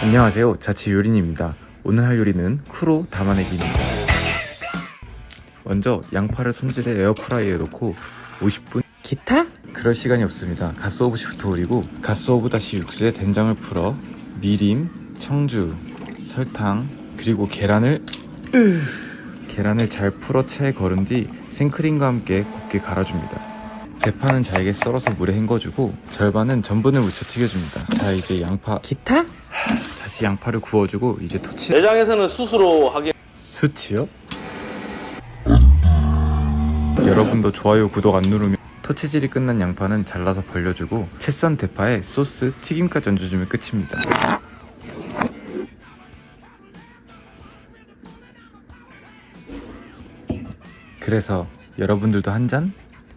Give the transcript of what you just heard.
안녕하세요. 자취 요린입니다. 오늘 할 요리는 쿠로 담아내기입니다. 먼저 양파를 손질해 에어프라이어에 넣고 50분 기타? 그럴 시간이 없습니다. 가스오브시부터 올리고 가스오브 다시 육수에 된장을 풀어 미림, 청주, 설탕 그리고 계란을 계란을 잘 풀어 체에 걸은 뒤 생크림과 함께 곱게 갈아줍니다. 대파는 잘게 썰어서 물에 헹궈주고 절반은 전분을 묻혀 튀겨줍니다. 자 이제 양파. 기타? 다시 양파를 구워주고 이제 토치 내장에서는 스스로 하기 수치요? 여러분도 좋아요 구독 안 누르면 토치질이 끝난 양파는 잘라서 벌려주고 채썬 대파에 소스 튀김까지 얹어주면 끝입니다 그래서 여러분들도 한 잔?